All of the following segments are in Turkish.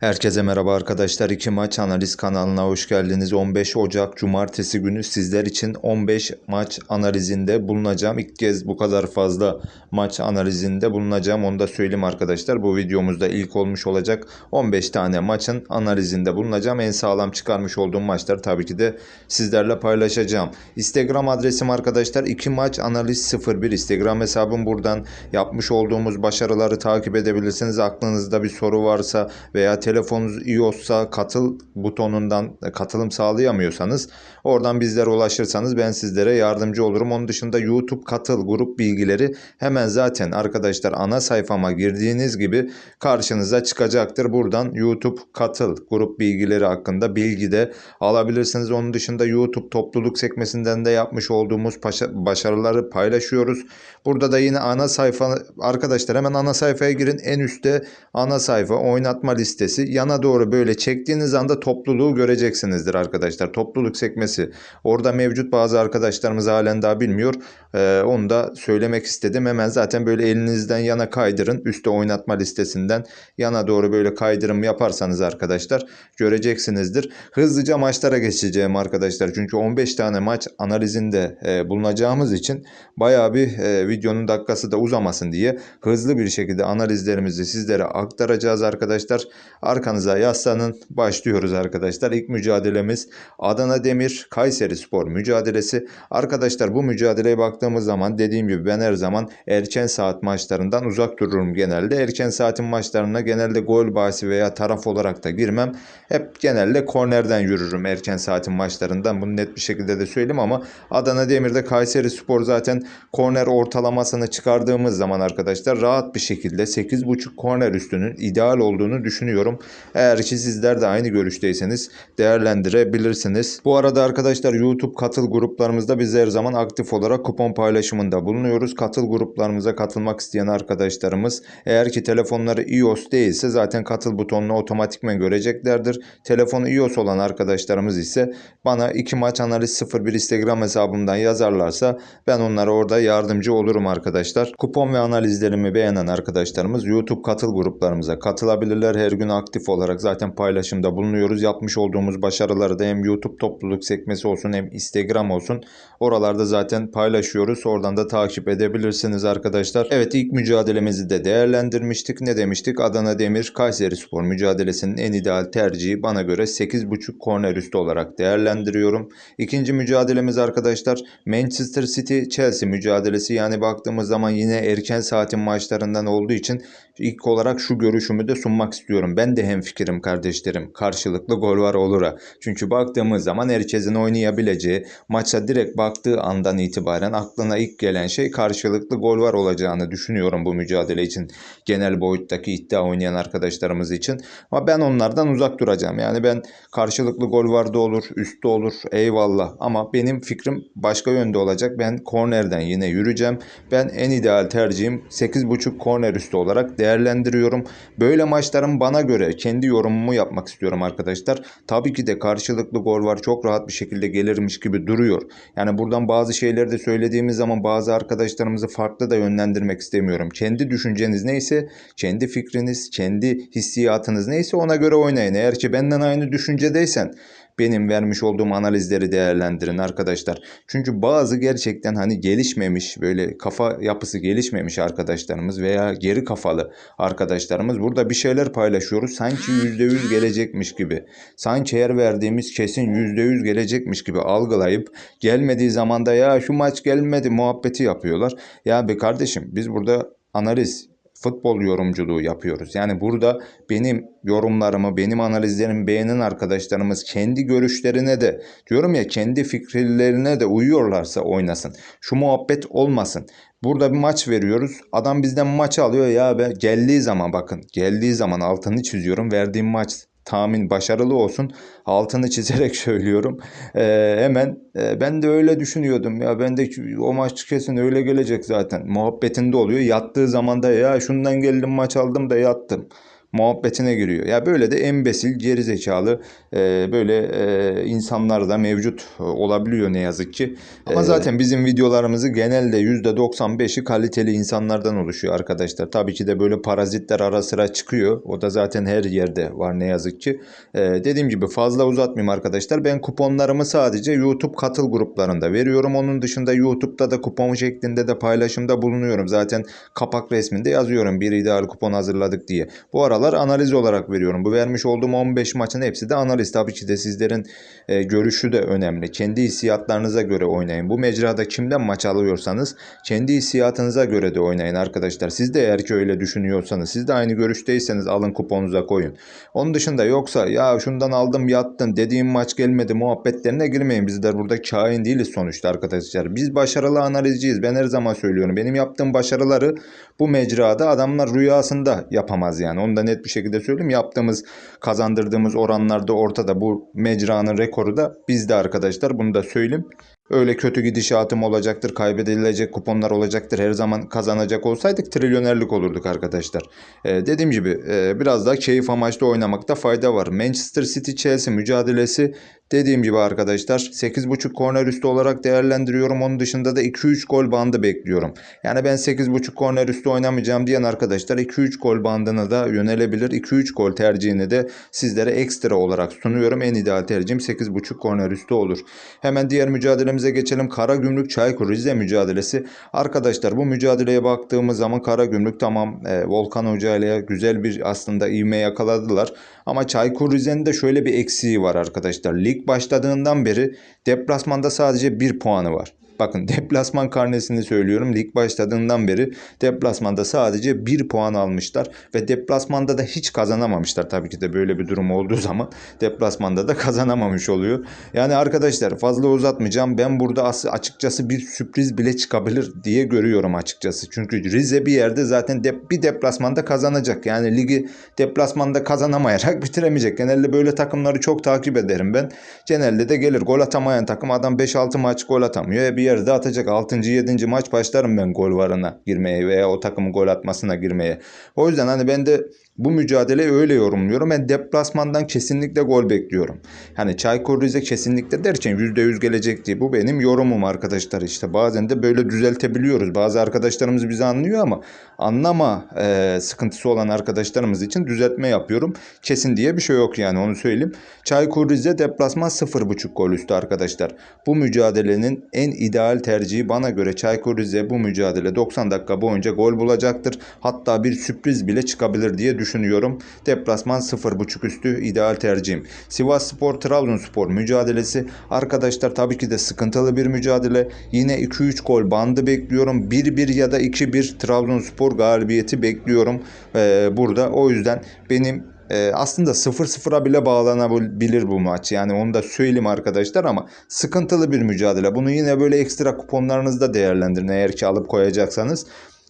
Herkese merhaba arkadaşlar. İki maç analiz kanalına hoş geldiniz. 15 Ocak Cumartesi günü sizler için 15 maç analizinde bulunacağım. İlk kez bu kadar fazla maç analizinde bulunacağım. Onu da söyleyeyim arkadaşlar. Bu videomuzda ilk olmuş olacak. 15 tane maçın analizinde bulunacağım. En sağlam çıkarmış olduğum maçları tabii ki de sizlerle paylaşacağım. Instagram adresim arkadaşlar 2 maç analiz 01 Instagram hesabım buradan yapmış olduğumuz başarıları takip edebilirsiniz. Aklınızda bir soru varsa veya telefonunuz iOS'sa katıl butonundan katılım sağlayamıyorsanız oradan bizlere ulaşırsanız ben sizlere yardımcı olurum. Onun dışında YouTube katıl grup bilgileri hemen zaten arkadaşlar ana sayfama girdiğiniz gibi karşınıza çıkacaktır. Buradan YouTube katıl grup bilgileri hakkında bilgi de alabilirsiniz. Onun dışında YouTube topluluk sekmesinden de yapmış olduğumuz başarıları paylaşıyoruz. Burada da yine ana sayfa arkadaşlar hemen ana sayfaya girin. En üstte ana sayfa oynatma listesi. Yana doğru böyle çektiğiniz anda topluluğu göreceksinizdir arkadaşlar. Topluluk sekmesi orada mevcut bazı arkadaşlarımız halen daha bilmiyor. Ee, onu da söylemek istedim. Hemen zaten böyle elinizden yana kaydırın. Üstte oynatma listesinden yana doğru böyle kaydırım yaparsanız arkadaşlar göreceksinizdir. Hızlıca maçlara geçeceğim arkadaşlar. Çünkü 15 tane maç analizinde e, bulunacağımız için bayağı bir e, videonun dakikası da uzamasın diye hızlı bir şekilde analizlerimizi sizlere aktaracağız arkadaşlar. Arkanıza yaslanın. Başlıyoruz arkadaşlar. İlk mücadelemiz Adana Demir Kayseri Spor mücadelesi. Arkadaşlar bu mücadeleye baktığımız zaman dediğim gibi ben her zaman erken saat maçlarından uzak dururum genelde. Erken saatin maçlarına genelde gol bahsi veya taraf olarak da girmem. Hep genelde kornerden yürürüm erken saatin maçlarından. Bunu net bir şekilde de söyleyeyim ama Adana Demir'de Kayseri Spor zaten korner ortalamasını çıkardığımız zaman arkadaşlar rahat bir şekilde 8.5 korner üstünün ideal olduğunu düşünüyorum. Eğer ki sizler de aynı görüşteyseniz değerlendirebilirsiniz. Bu arada arkadaşlar YouTube katıl gruplarımızda biz her zaman aktif olarak kupon paylaşımında bulunuyoruz. Katıl gruplarımıza katılmak isteyen arkadaşlarımız eğer ki telefonları iOS değilse zaten katıl butonunu otomatikmen göreceklerdir. Telefonu iOS olan arkadaşlarımız ise bana 2 maç analiz 01 Instagram hesabımdan yazarlarsa ben onlara orada yardımcı olurum arkadaşlar. Kupon ve analizlerimi beğenen arkadaşlarımız YouTube katıl gruplarımıza katılabilirler. Her gün aktif olarak zaten paylaşımda bulunuyoruz. Yapmış olduğumuz başarıları da hem YouTube topluluk sekmesi olsun hem Instagram olsun. Oralarda zaten paylaşıyoruz. Oradan da takip edebilirsiniz arkadaşlar. Evet ilk mücadelemizi de değerlendirmiştik. Ne demiştik? Adana Demir Kayseri Spor mücadelesinin en ideal tercihi bana göre 8.5 korner üstü olarak değerlendiriyorum. İkinci mücadelemiz arkadaşlar Manchester City Chelsea mücadelesi. Yani baktığımız zaman yine erken saatin maçlarından olduğu için ilk olarak şu görüşümü de sunmak istiyorum. Ben de hemfikirim kardeşlerim. Karşılıklı gol var olura. Çünkü baktığımız zaman herkesin oynayabileceği maça direkt baktığı andan itibaren aklına ilk gelen şey karşılıklı gol var olacağını düşünüyorum bu mücadele için. Genel boyuttaki iddia oynayan arkadaşlarımız için. Ama ben onlardan uzak duracağım. Yani ben karşılıklı gol var da olur, üstte olur eyvallah. Ama benim fikrim başka yönde olacak. Ben kornerden yine yürüyeceğim. Ben en ideal tercihim 8.5 korner üstü olarak değerlendiriyorum. Böyle maçların bana göre kendi yorumumu yapmak istiyorum arkadaşlar. Tabii ki de karşılıklı gol var çok rahat bir şekilde gelirmiş gibi duruyor. Yani buradan bazı şeyleri de söylediğimiz zaman bazı arkadaşlarımızı farklı da yönlendirmek istemiyorum. Kendi düşünceniz neyse, kendi fikriniz, kendi hissiyatınız neyse ona göre oynayın. Eğer ki benden aynı düşüncedeysen benim vermiş olduğum analizleri değerlendirin arkadaşlar. Çünkü bazı gerçekten hani gelişmemiş böyle kafa yapısı gelişmemiş arkadaşlarımız veya geri kafalı arkadaşlarımız burada bir şeyler paylaşıyoruz. Sanki %100 gelecekmiş gibi. Sanki her verdiğimiz kesin %100 gelecekmiş gibi algılayıp gelmediği zaman da ya şu maç gelmedi muhabbeti yapıyorlar. Ya be kardeşim biz burada analiz futbol yorumculuğu yapıyoruz. Yani burada benim yorumlarımı, benim analizlerimi beğenen arkadaşlarımız kendi görüşlerine de diyorum ya kendi fikirlerine de uyuyorlarsa oynasın. Şu muhabbet olmasın. Burada bir maç veriyoruz. Adam bizden maçı alıyor ya be geldiği zaman bakın geldiği zaman altını çiziyorum. Verdiğim maç tahmin başarılı olsun. Altını çizerek söylüyorum. Ee, hemen e, ben de öyle düşünüyordum. Ya ben de o maç kesin öyle gelecek zaten. Muhabbetinde oluyor. Yattığı zaman da ya şundan geldim maç aldım da yattım. Muhabbetine giriyor. Ya böyle de embesil, gerizekalı e, böyle e, insanlar da mevcut e, olabiliyor ne yazık ki. Ama Ee, zaten bizim videolarımızı genelde %95'i kaliteli insanlardan oluşuyor arkadaşlar. Tabii ki de böyle parazitler ara sıra çıkıyor. O da zaten her yerde var ne yazık ki. Ee, dediğim gibi fazla uzatmayayım arkadaşlar. Ben kuponlarımı sadece YouTube katıl gruplarında veriyorum. Onun dışında YouTube'da da kupon şeklinde de paylaşımda bulunuyorum. Zaten kapak resminde yazıyorum bir ideal kupon hazırladık diye. Bu aralar analiz olarak veriyorum. Bu vermiş olduğum 15 maçın hepsi de analiz. Tabii ki de sizlerin e, görüşü de önemli. Kendi hissiyatlarınıza göre oynayın. Bu mecrada kimden maç alıyorsanız kendi hissiyatınıza göre de oynayın arkadaşlar. Siz de eğer ki öyle düşünüyorsanız, siz de aynı görüşteyseniz alın kuponunuza koyun. Onun dışında yoksa ya şundan aldım yattım dediğim maç gelmedi muhabbetlerine girmeyin. Bizler burada kain değiliz sonuçta arkadaşlar. Biz başarılı analizciyiz. Ben her zaman söylüyorum. Benim yaptığım başarıları bu mecrada adamlar rüyasında yapamaz yani. Onu da net bir şekilde söyleyeyim. Yaptığımız, kazandırdığımız oranlarda ortada. Bu mecranın rekoru da bizde arkadaşlar. Bunu da söyleyeyim. Öyle kötü gidişatım olacaktır, kaybedilecek kuponlar olacaktır. Her zaman kazanacak olsaydık trilyonerlik olurduk arkadaşlar. Ee, dediğim gibi e, biraz daha keyif amaçlı oynamakta fayda var. Manchester City Chelsea mücadelesi dediğim gibi arkadaşlar 8.5 korner üstü olarak değerlendiriyorum. Onun dışında da 2-3 gol bandı bekliyorum. Yani ben 8.5 korner üstü oynamayacağım diyen arkadaşlar 2-3 gol bandına da yönelebilir. 2-3 gol tercihini de sizlere ekstra olarak sunuyorum. En ideal tercihim 8.5 korner üstü olur. Hemen diğer mücadelemize geçelim. Karagümrük Çaykur Rize mücadelesi. Arkadaşlar bu mücadeleye baktığımız zaman Karagümrük tamam e, Volkan Hoca ile güzel bir aslında ivme yakaladılar. Ama Çaykur Rize'nin de şöyle bir eksiği var arkadaşlar. Lig başladığından beri deplasmanda sadece bir puanı var. Bakın deplasman karnesini söylüyorum. Lig başladığından beri deplasmanda sadece bir puan almışlar. Ve deplasmanda da hiç kazanamamışlar. Tabii ki de böyle bir durum olduğu zaman deplasmanda da kazanamamış oluyor. Yani arkadaşlar fazla uzatmayacağım. Ben burada as- açıkçası bir sürpriz bile çıkabilir diye görüyorum açıkçası. Çünkü Rize bir yerde zaten dep- bir deplasmanda kazanacak. Yani ligi deplasmanda kazanamayarak bitiremeyecek. Genelde böyle takımları çok takip ederim ben. Genelde de gelir gol atamayan takım adam 5-6 maç gol atamıyor. E bir yerde atacak 6. 7. maç başlarım ben gol varına girmeye veya o takımın gol atmasına girmeye. O yüzden hani ben de bu mücadeleyi öyle yorumluyorum. Ben deplasmandan kesinlikle gol bekliyorum. Hani Çaykur Rize kesinlikle derken %100 gelecek diye. Bu benim yorumum arkadaşlar. İşte bazen de böyle düzeltebiliyoruz. Bazı arkadaşlarımız bizi anlıyor ama anlama e, sıkıntısı olan arkadaşlarımız için düzeltme yapıyorum. Kesin diye bir şey yok yani onu söyleyeyim. Çaykur Rize deplasman 0.5 gol üstü arkadaşlar. Bu mücadelenin en ideal tercihi bana göre Çaykur Rize bu mücadele 90 dakika boyunca gol bulacaktır. Hatta bir sürpriz bile çıkabilir diye düşünüyorum. Deplasman 0.5 üstü ideal tercihim. Sivas Spor Trabzonspor mücadelesi arkadaşlar tabii ki de sıkıntılı bir mücadele. Yine 2-3 gol bandı bekliyorum. 1-1 ya da 2-1 Trabzonspor galibiyeti bekliyorum ee, burada. O yüzden benim e, aslında 0-0'a bile bağlanabilir bu maç. Yani onu da söyleyeyim arkadaşlar ama sıkıntılı bir mücadele. Bunu yine böyle ekstra kuponlarınızda değerlendirin eğer ki alıp koyacaksanız.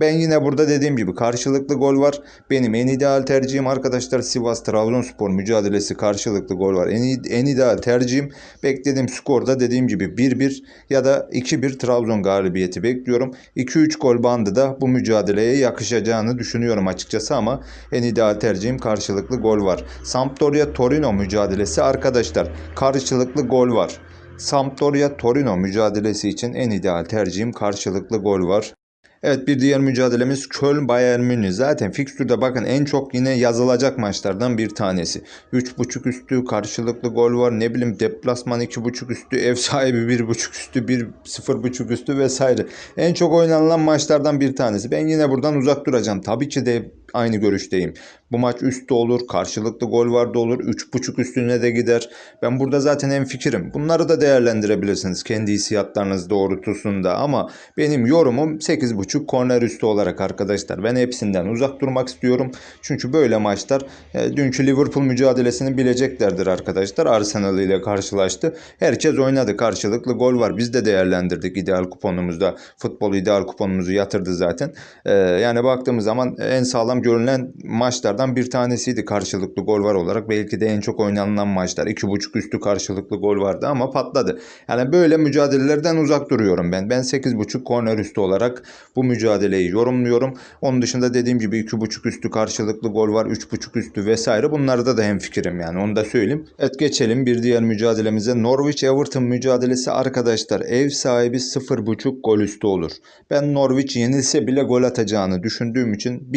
Ben yine burada dediğim gibi karşılıklı gol var. Benim en ideal tercihim arkadaşlar Sivas Trabzonspor mücadelesi karşılıklı gol var. En, en ideal tercihim beklediğim skorda dediğim gibi 1-1 ya da 2-1 Trabzon galibiyeti bekliyorum. 2-3 gol bandı da bu mücadeleye yakışacağını düşünüyorum açıkçası ama en ideal tercihim karşılıklı gol var. Sampdoria Torino mücadelesi arkadaşlar karşılıklı gol var. Sampdoria Torino mücadelesi için en ideal tercihim karşılıklı gol var. Evet bir diğer mücadelemiz Köln Bayern Münih. Zaten fikstürde bakın en çok yine yazılacak maçlardan bir tanesi. 3.5 üstü karşılıklı gol var. Ne bileyim deplasman 2.5 üstü, ev sahibi 1.5 üstü, 1 0.5 üstü vesaire. En çok oynanılan maçlardan bir tanesi. Ben yine buradan uzak duracağım. Tabii ki de aynı görüşteyim. Bu maç üstte olur, karşılıklı gol var da olur, 3.5 üstüne de gider. Ben burada zaten en fikrim. Bunları da değerlendirebilirsiniz kendi hissiyatlarınız doğrultusunda ama benim yorumum 8.5 korner üstü olarak arkadaşlar. Ben hepsinden uzak durmak istiyorum. Çünkü böyle maçlar e, dünkü Liverpool mücadelesini bileceklerdir arkadaşlar. Arsenal ile karşılaştı. Herkes oynadı. Karşılıklı gol var. Biz de değerlendirdik ideal kuponumuzda. Futbol ideal kuponumuzu yatırdı zaten. E, yani baktığımız zaman en sağlam sağlam görünen maçlardan bir tanesiydi karşılıklı gol var olarak. Belki de en çok oynanılan maçlar. 2.5 üstü karşılıklı gol vardı ama patladı. Yani böyle mücadelelerden uzak duruyorum ben. Ben 8.5 korner üstü olarak bu mücadeleyi yorumluyorum. Onun dışında dediğim gibi 2.5 üstü karşılıklı gol var. 3.5 üstü vesaire. Bunlarda da hemfikirim yani onu da söyleyeyim. Evet geçelim bir diğer mücadelemize. Norwich Everton mücadelesi arkadaşlar. Ev sahibi 0.5 gol üstü olur. Ben Norwich yenilse bile gol atacağını düşündüğüm için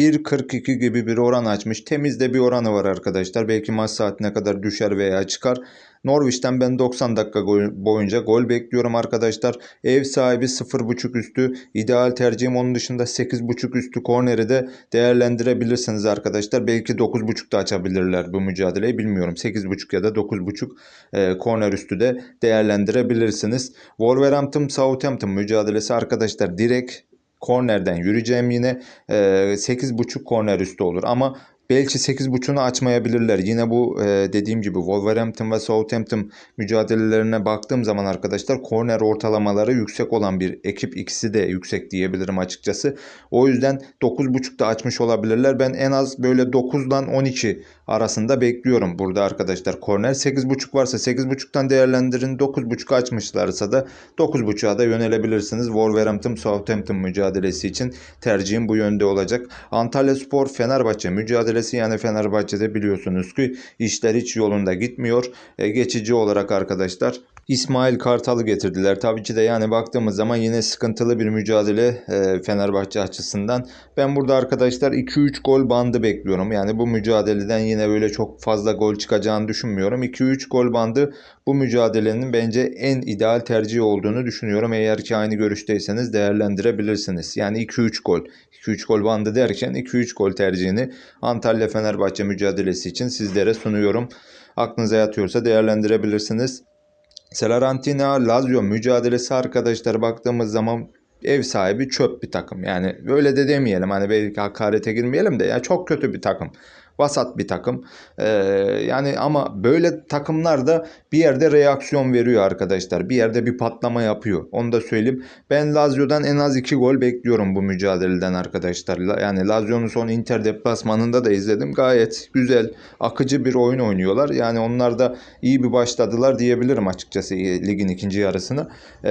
1.42 gibi bir oran açmış. Temiz de bir oranı var arkadaşlar. Belki maç saatine kadar düşer veya çıkar. Norwich'ten ben 90 dakika boyunca gol bekliyorum arkadaşlar. Ev sahibi 0.5 üstü. İdeal tercihim onun dışında 8.5 üstü korneri de değerlendirebilirsiniz arkadaşlar. Belki 9.5 da açabilirler bu mücadeleyi bilmiyorum. 8.5 ya da 9.5 e, korner üstü de değerlendirebilirsiniz. Wolverhampton Southampton mücadelesi arkadaşlar direkt kornerden yürüyeceğim yine. E, 8.5 korner üstü olur ama belki 8.5'unu açmayabilirler. Yine bu e, dediğim gibi Wolverhampton ve Southampton mücadelelerine baktığım zaman arkadaşlar korner ortalamaları yüksek olan bir ekip ikisi de yüksek diyebilirim açıkçası. O yüzden 9.5'da açmış olabilirler. Ben en az böyle 9'dan 12 arasında bekliyorum burada arkadaşlar. Korner 8.5 varsa 8.5'tan değerlendirin. 9.5 açmışlarsa da 9.5'a da yönelebilirsiniz. Wolverhampton Southampton mücadelesi için tercihim bu yönde olacak. Antalya Spor Fenerbahçe mücadelesi yani Fenerbahçe'de biliyorsunuz ki işler hiç yolunda gitmiyor. E, geçici olarak arkadaşlar İsmail Kartal'ı getirdiler. Tabii ki de yani baktığımız zaman yine sıkıntılı bir mücadele e, Fenerbahçe açısından. Ben burada arkadaşlar 2-3 gol bandı bekliyorum. Yani bu mücadeleden yine böyle çok fazla gol çıkacağını düşünmüyorum. 2-3 gol bandı bu mücadelenin bence en ideal tercihi olduğunu düşünüyorum. Eğer ki aynı görüşteyseniz değerlendirebilirsiniz. Yani 2-3 gol. 2-3 gol bandı derken 2-3 gol tercihini Antalya Fenerbahçe mücadelesi için sizlere sunuyorum. Aklınıza yatıyorsa değerlendirebilirsiniz. Salarentina Lazio mücadelesi arkadaşlar baktığımız zaman ev sahibi çöp bir takım. Yani böyle de demeyelim hani belki hakarete girmeyelim de ya çok kötü bir takım. Vasat bir takım. Ee, yani ama böyle takımlar da bir yerde reaksiyon veriyor arkadaşlar. Bir yerde bir patlama yapıyor. Onu da söyleyeyim. Ben Lazio'dan en az 2 gol bekliyorum bu mücadeleden arkadaşlar. La- Yani Lazio'nun son Inter deplasmanında da izledim. Gayet güzel, akıcı bir oyun oynuyorlar. Yani onlar da iyi bir başladılar diyebilirim açıkçası ligin ikinci yarısını. Ee,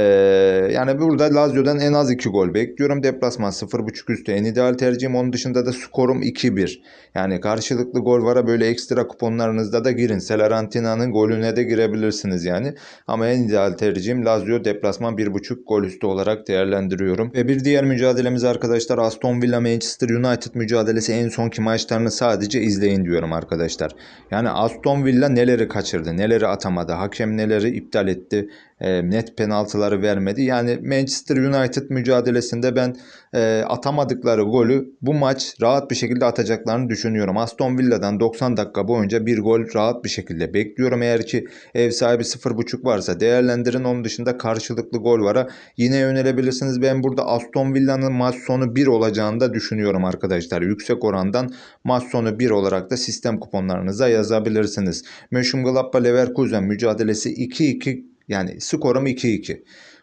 yani burada Lazio'dan en az 2 gol bekliyorum. Deplasman 0.5 üstü en ideal tercihim. Onun dışında da skorum 2-1. Yani karşılıklı gol vara böyle ekstra kuponlarınızda da girin. Salarentina'nın golüne de girebilirsiniz yani. Ama en ideal tercihim Lazio deplasman 1.5 gol üstü olarak değerlendiriyorum. Ve bir diğer mücadelemiz arkadaşlar Aston Villa Manchester United mücadelesi en sonki maçlarını sadece izleyin diyorum arkadaşlar. Yani Aston Villa neleri kaçırdı, neleri atamadı, hakem neleri iptal etti, e, net penaltıları vermedi. Yani Manchester United mücadelesinde ben e, atamadıkları golü bu maç rahat bir şekilde atacaklarını düşünüyorum. Aston Villa'dan 90 dakika boyunca bir gol rahat bir şekilde bekliyorum. Eğer ki ev sahibi 0.5 varsa değerlendirin. Onun dışında karşılıklı gol vara yine yönelebilirsiniz. Ben burada Aston Villa'nın maç sonu 1 olacağını da düşünüyorum arkadaşlar. Yüksek orandan maç sonu 1 olarak da sistem kuponlarınıza yazabilirsiniz. Mönchengladbach Leverkusen mücadelesi 2-2 yani skorum 2-2.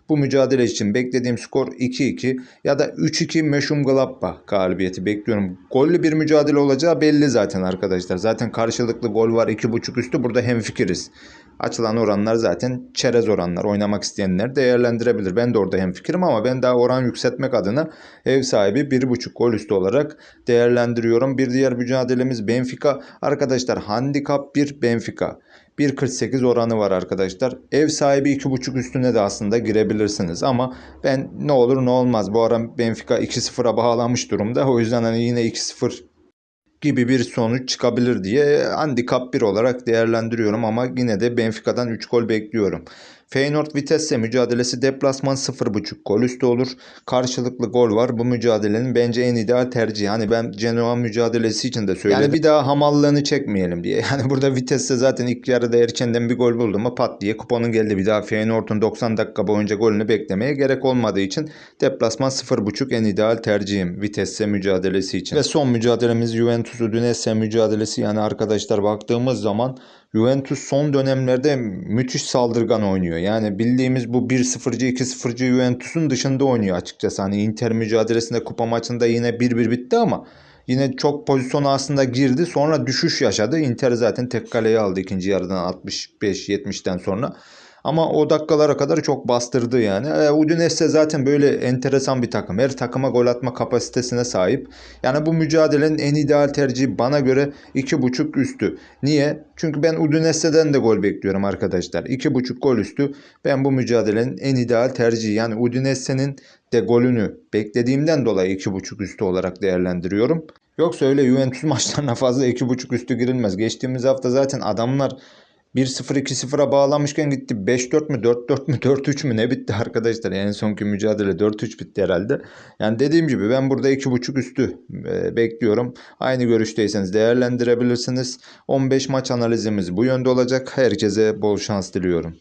Bu mücadele için beklediğim skor 2-2 ya da 3-2 Mönchengladbach galibiyeti bekliyorum. Gollü bir mücadele olacağı belli zaten arkadaşlar. Zaten karşılıklı gol var 2.5 üstü burada hemfikiriz. Açılan oranlar zaten çerez oranlar. Oynamak isteyenler değerlendirebilir. Ben de orada hemfikirim ama ben daha oran yükseltmek adına ev sahibi 1.5 gol üstü olarak değerlendiriyorum. Bir diğer mücadelemiz Benfica. Arkadaşlar handikap 1 Benfica. 1.48 oranı var arkadaşlar. Ev sahibi 2.5 üstüne de aslında girebilirsiniz ama ben ne olur ne olmaz. Bu ara Benfica 2-0'a bağlamış durumda. O yüzden hani yine 2-0 gibi bir sonuç çıkabilir diye handikap 1 olarak değerlendiriyorum ama yine de Benfica'dan 3 gol bekliyorum. Feyenoord Vitesse mücadelesi deplasman 0.5 gol üstü olur. Karşılıklı gol var. Bu mücadelenin bence en ideal tercihi. Hani ben Genoa mücadelesi için de söyledim. Yani bir daha hamallığını çekmeyelim diye. Yani burada Vitesse zaten ilk yarıda erkenden bir gol buldu mu pat diye kuponun geldi. Bir daha Feyenoord'un 90 dakika boyunca golünü beklemeye gerek olmadığı için deplasman 0.5 en ideal tercihim Vitesse mücadelesi için. Ve son mücadelemiz Juventus Udinese mücadelesi. Yani arkadaşlar baktığımız zaman Juventus son dönemlerde müthiş saldırgan oynuyor. Yani bildiğimiz bu 1-0'cı 2-0'cı Juventus'un dışında oynuyor açıkçası. Hani Inter mücadelesinde kupa maçında yine 1-1 bitti ama Yine çok pozisyona aslında girdi. Sonra düşüş yaşadı. Inter zaten tek kaleyi aldı ikinci yarıdan 65-70'ten sonra. Ama o dakikalara kadar çok bastırdı yani. E, Udinese zaten böyle enteresan bir takım. Her takıma gol atma kapasitesine sahip. Yani bu mücadelenin en ideal tercihi bana göre 2.5 üstü. Niye? Çünkü ben Udinese'den de gol bekliyorum arkadaşlar. 2.5 gol üstü ben bu mücadelenin en ideal tercihi. Yani Udinese'nin de golünü beklediğimden dolayı 2.5 üstü olarak değerlendiriyorum. Yoksa öyle Juventus maçlarına fazla 2.5 üstü girilmez. Geçtiğimiz hafta zaten adamlar 1-0 2-0'a bağlamışken gitti 5-4 mü 4-4 mü 4-3 mü ne bitti arkadaşlar. En sonki mücadele 4-3 bitti herhalde. Yani dediğim gibi ben burada 2.5 üstü e, bekliyorum. Aynı görüşteyseniz değerlendirebilirsiniz. 15 maç analizimiz bu yönde olacak. Herkese bol şans diliyorum.